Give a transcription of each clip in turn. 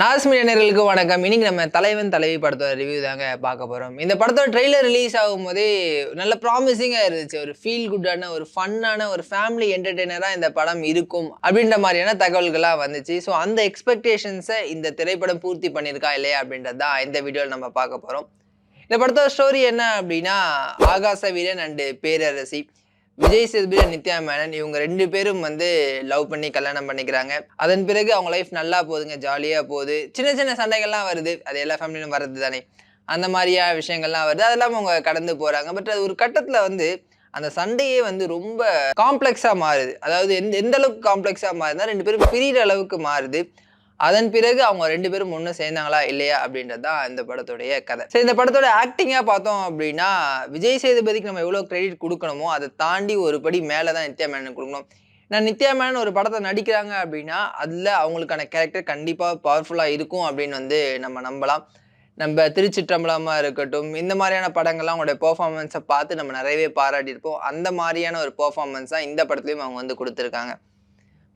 நாஸ்மி வணக்கம். இன்னைக்கு நம்ம தலைவன் தலைவி படத்தோட ரிவ்யூ தாங்க பார்க்க போகிறோம் இந்த படத்தோட ட்ரெய்லர் ரிலீஸ் ஆகும்போதே நல்ல ப்ராமிசிங்காக இருந்துச்சு. ஒரு ஃபீல் குட்டான ஒரு ஃபன்னான ஒரு ஃபேமிலி என்டர்டெய்னராக இந்த படம் இருக்கும் அப்படின்ற மாதிரியான தகவல்கள்லாம் வந்துச்சு. ஸோ அந்த எக்ஸ்பெக்டேஷன்ஸை இந்த திரைப்படம் பூர்த்தி பண்ணியிருக்கா இல்லையா அப்படின்றது தான் இந்த வீடியோவில் நம்ம பார்க்க போகிறோம் இந்த படத்தோட ஸ்டோரி என்ன அப்படின்னா ஆகாச வீரன் அண்டு பேரரசி. விஜய் சேதுபதி நித்யா மேனன் இவங்க ரெண்டு பேரும் வந்து லவ் பண்ணி கல்யாணம் பண்ணிக்கிறாங்க. அதன் பிறகு அவங்க லைஃப் நல்லா போகுதுங்க ஜாலியாக போகுது. சின்ன சின்ன சண்டைகள்லாம் வருது. அது எல்லா ஃபேமிலியும் வர்றது தானே. அந்த மாதிரியா விஷயங்கள்லாம் வருது. அதெல்லாம் அவங்க கடந்து போகிறாங்க பட் அது ஒரு கட்டத்தில் வந்து அந்த சண்டையே வந்து ரொம்ப காம்ப்ளெக்ஸாக மாறுது. அதாவது எந்த எந்த அளவுக்கு காம்ப்ளெக்ஸாக மாறுதுன்னா ரெண்டு பேரும் பிரிகிற அளவுக்கு மாறுது. அதன் பிறகு அவங்க ரெண்டு பேரும் ஒன்று சேர்ந்தாங்களா இல்லையா அப்படின்றது தான் இந்த படத்துடைய கதை. சரி இந்த படத்தோட ஆக்டிங்காக பார்த்தோம் அப்படின்னா விஜய் சேதுபதிக்கு நம்ம எவ்வளோ கிரெடிட் கொடுக்கணுமோ அதை தாண்டி ஒரு படி மேலே தான் நித்யா மேனன் கொடுக்கணும். நான் நித்யா மேனன் ஒரு படத்தை நடிக்கிறாங்க அப்படின்னா அதில் அவங்களுக்கான கேரக்டர் கண்டிப்பாக பவர்ஃபுல்லாக இருக்கும் அப்படின்னு வந்து நம்ம நம்பலாம். நம்ம திருச்சிற்றம்பலமாக இருக்கட்டும் இந்த மாதிரியான படங்கள்லாம் அவங்களுடைய பெர்ஃபார்மன்ஸை பார்த்து நம்ம நிறையவே பாராட்டியிருப்போம். அந்த மாதிரியான ஒரு பெர்ஃபார்மன்ஸ் தான் இந்த படத்துலையும் அவங்க வந்து கொடுத்துருக்காங்க.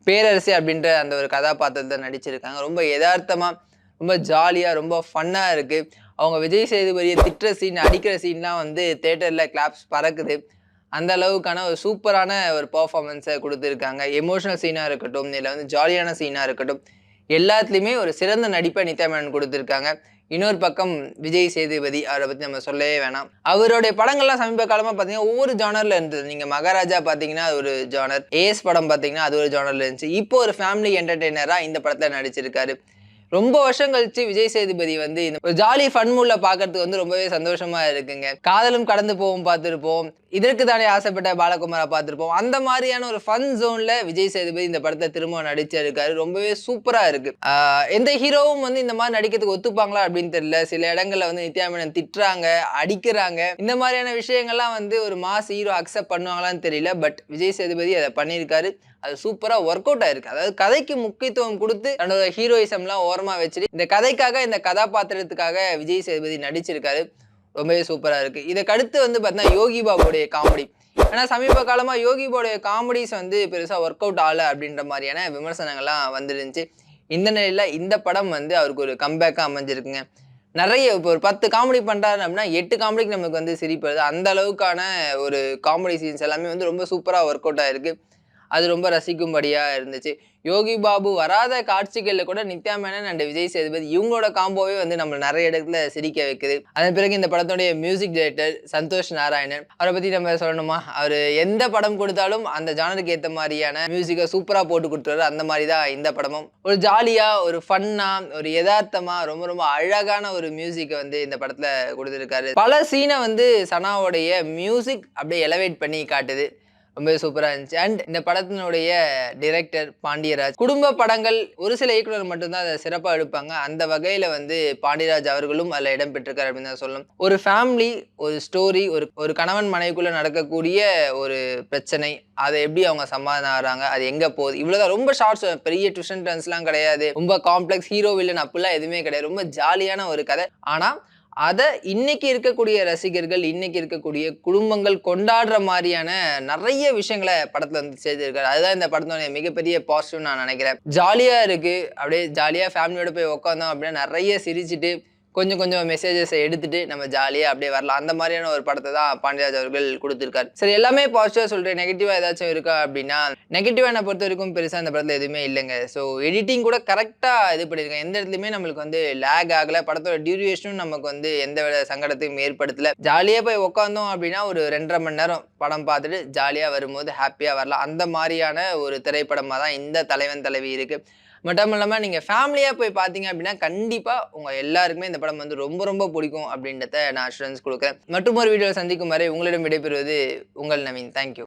பேரரசி அப்படின்ற அந்த ஒரு கதாபாத்திரத்தை நடிச்சிருக்காங்க. ரொம்ப யதார்த்தமாக ரொம்ப ஜாலியாக ரொம்ப ஃபன்னாக இருக்குது அவங்க விஜய் சேதுபதியை திட்டுற சீன் அடிக்கிற சீன்லாம் வந்து தேட்டரில் கிளாப்ஸ் பறக்குது. அந்த அளவுக்கான ஒரு சூப்பரான ஒரு பர்ஃபார்மன்ஸை கொடுத்துருக்காங்க. எமோஷனல் சீனாக இருக்கட்டும் இல்லை வந்து ஜாலியான சீனாக இருக்கட்டும் எல்லாத்துலேயுமே ஒரு சிறந்த நடிப்பை நித்யா மேனன் கொடுத்துருக்காங்க. இன்னொரு பக்கம் விஜய் சேதுபதி அவரை பற்றி நம்ம சொல்லவே வேணாம். அவருடைய படங்கள்லாம் சமீப காலமாக பார்த்தீங்கன்னா ஒவ்வொரு ஜானரில் இருந்தது. நீங்கள் மகாராஜா பார்த்தீங்கன்னா அது ஒரு ஜானர். ஏஎஸ் படம் பார்த்தீங்கன்னா அது ஒரு ஜானரில் இருந்துச்சு. இப்போ ஒரு ஃபேமிலி என்டர்டெய்னராக இந்த படத்தில் நடிச்சிருக்காரு. ரொம்ப வருஷம் கழிச்சு விஜய் சேதுபதி வந்து இந்த ஒரு ஜாலி ஃபன் மூல பார்க்கறதுக்கு வந்து ரொம்பவே சந்தோஷமா இருக்குங்க. காதலும் கடந்து போவோம் பார்த்துருப்போம். இதற்கு தானே ஆசைப்பட்ட பாலகுமாரா பார்த்துருப்போம். அந்த மாதிரியான ஒரு ஃபன் ஜோன்ல விஜய் சேதுபதி இந்த படத்தை திரும்ப நடிச்சிருக்காரு. ரொம்பவே சூப்பரா இருக்கு. எந்த ஹீரோவும் வந்து இந்த மாதிரி நடிக்கிறதுக்கு ஒத்துப்பாங்களா அப்படின்னு தெரியல. சில இடங்கள்ல வந்து நித்யாமேனன் திட்டுறாங்க அடிக்கிறாங்க. இந்த மாதிரியான விஷயங்கள்லாம் வந்து ஒரு மாஸ் ஹீரோ அக்செப்ட் பண்ணுவாங்களான்னு தெரியல. பட் விஜய் சேதுபதி அதை பண்ணியிருக்காரு. அது சூப்பராக ஒர்க் அவுட் ஆயிருக்கு. அதாவது கதைக்கு முக்கியத்துவம் கொடுத்து தன்னோட ஹீரோயிசம்லாம் ஓரமாக வச்சுட்டு இந்த கதைக்காக இந்த கதாபாத்திரத்துக்காக விஜய் சேதுபதி நடிச்சிருக்காரு. ரொம்பவே சூப்பராக இருக்குது இதுக்கு அடுத்து வந்து பார்த்தீங்கன்னா யோகி பாபுடைய காமெடி ஏன்னா சமீப காலமாக யோகி பாபுடைய காமெடிஸ் வந்து பெருசாக ஒர்க் அவுட் ஆகலை அப்படின்ற மாதிரியான விமர்சனங்கள்லாம் வந்துருந்துச்சு. இந்த நிலையில் இந்த படம் வந்து அவருக்கு ஒரு கம்பேக்காக அமைஞ்சிருக்குங்க. நிறைய இப்போ ஒரு பத்து காமெடி பண்ணுறாரு அப்படின்னா எட்டு காமெடிக்கு நமக்கு வந்து சிரிப்பு வருது. அந்த அளவுக்கான ஒரு காமெடி சீன்ஸ் எல்லாமே வந்து ரொம்ப சூப்பராக ஒர்க் அவுட் ஆயிருக்கு. அது ரொம்ப ரசிக்கும்படியாக இருந்துச்சு. யோகி பாபு வராத காட்சிகளில் கூட நித்யா மேனன் அண்ட் விஜய் சேதுபதி இவங்களோட காம்போவே வந்து நம்ம நிறைய இடத்துல சிரிக்க வைக்குது. அதன் பிறகு இந்த படத்துடைய மியூசிக் டைரக்டர் சந்தோஷ் நாராயணன் அவரை பற்றி நம்ம சொல்லணுமா? அவர் எந்த படம் கொடுத்தாலும் அந்த ஜானருக்கு ஏற்ற மாதிரியான மியூசிக்கை சூப்பராக போட்டு கொடுத்துருவாரு. அந்த மாதிரி தான் இந்த படமும். ஒரு ஜாலியாக ஒரு ஃபன்னாக ஒரு யதார்த்தமாக ரொம்ப ரொம்ப அழகான ஒரு மியூசிக்கை வந்து இந்த படத்தில் கொடுத்துருக்காரு. பல சீனை வந்து சனாவுடைய மியூசிக் அப்படியே எலவேட் பண்ணி காட்டுது. ரொம்பவே சூப்பராக இருந்துச்சு. அண்ட் இந்த படத்தினுடைய டிரெக்டர் பாண்டியராஜ். குடும்ப படங்கள் ஒரு சில இயக்குனர் மட்டும்தான் அதை சிறப்பாக எடுப்பாங்க. அந்த வகையில் வந்து பாண்டியராஜ் அவர்களும் அதில் இடம்பெற்றிருக்கார் அப்படின்னு தான் சொல்லணும். ஒரு ஃபேமிலி ஒரு ஸ்டோரி ஒரு ஒரு கணவன் மனைவிக்குள்ளே நடக்கக்கூடிய ஒரு பிரச்சனை அதை எப்படி அவங்க சமாதானம் ஆகிறாங்க அது எங்கே போகுது? இவ்வளோதான் ரொம்ப ஷார்ட்ஸ் பெரிய ட்விஷன் டர்ன்ஸ்லாம் கிடையாது. ரொம்ப காம்ப்ளெக்ஸ் ஹீரோ வில்லன் அப்படிலாம் எதுவுமே கிடையாது. ரொம்ப ஜாலியான ஒரு கதை. ஆனால் அதை இன்னைக்கு இருக்கக்கூடிய ரசிகர்கள் இன்னைக்கு இருக்கக்கூடிய குடும்பங்கள் கொண்டாடுற மாதிரியான நிறைய விஷயங்களை படத்துல வந்து செய்திருக்காரு. அதுதான் இந்த படத்தோட மிகப்பெரிய பாசிட்டிவ் நான் நினைக்கிறேன். ஜாலியா இருக்கு. அப்படியே ஜாலியா ஃபேமிலியோட போய் உட்காந்தோம் அப்படின்னா நிறைய சிரிச்சுட்டு கொஞ்சம் கொஞ்சம் மெசேஜஸை எடுத்துட்டு நம்ம ஜாலியாக அப்படியே வரலாம். அந்த மாதிரியான ஒரு படத்தை தான் பாண்டியராஜ் அவர்கள் கொடுத்துருக்காரு. சரி எல்லாமே பாசிட்டிவாக சொல்கிறேன் நெகட்டிவாக ஏதாச்சும் இருக்கா அப்படின்னா நெகட்டிவாக என்னை பொறுத்த வரைக்கும் பெருசாக இந்த படத்தில் எதுவுமே இல்லைங்க. ஸோ எடிட்டிங் கூட கரெக்டாக இது பண்ணியிருக்கேன் எந்த இடத்துலையுமே நம்மளுக்கு வந்து லேக் ஆகலை. படத்தோட டியூரேஷனும் நமக்கு வந்து எந்த வித சங்கடத்தையும் ஏற்படுத்தலை. ஜாலியாக போய் உட்காந்தோம் அப்படின்னா ஒரு ரெண்டரை மணி நேரம் படம் பார்த்துட்டு ஜாலியாக வரும்போது ஹாப்பியாக வரலாம். அந்த மாதிரியான ஒரு திரைப்படமாக தான் இந்த தலைவன் தலைவி இருக்குது மட்டும் இல்லாமல் நீங்கள் ஃபேமிலியாக போய் பார்த்தீங்க அப்படின்னா கண்டிப்பாக உங்கள் எல்லாருக்குமே இந்த படம் வந்து ரொம்ப ரொம்ப பிடிக்கும் அப்படின்றத நான் அஷூரன்ஸ் கொடுக்குறேன். மற்றும் ஒரு வீடியோவில் சந்திக்கும் வரை உங்களிடம் விடைபெறுவது உங்கள் நவீன். தேங்க்யூ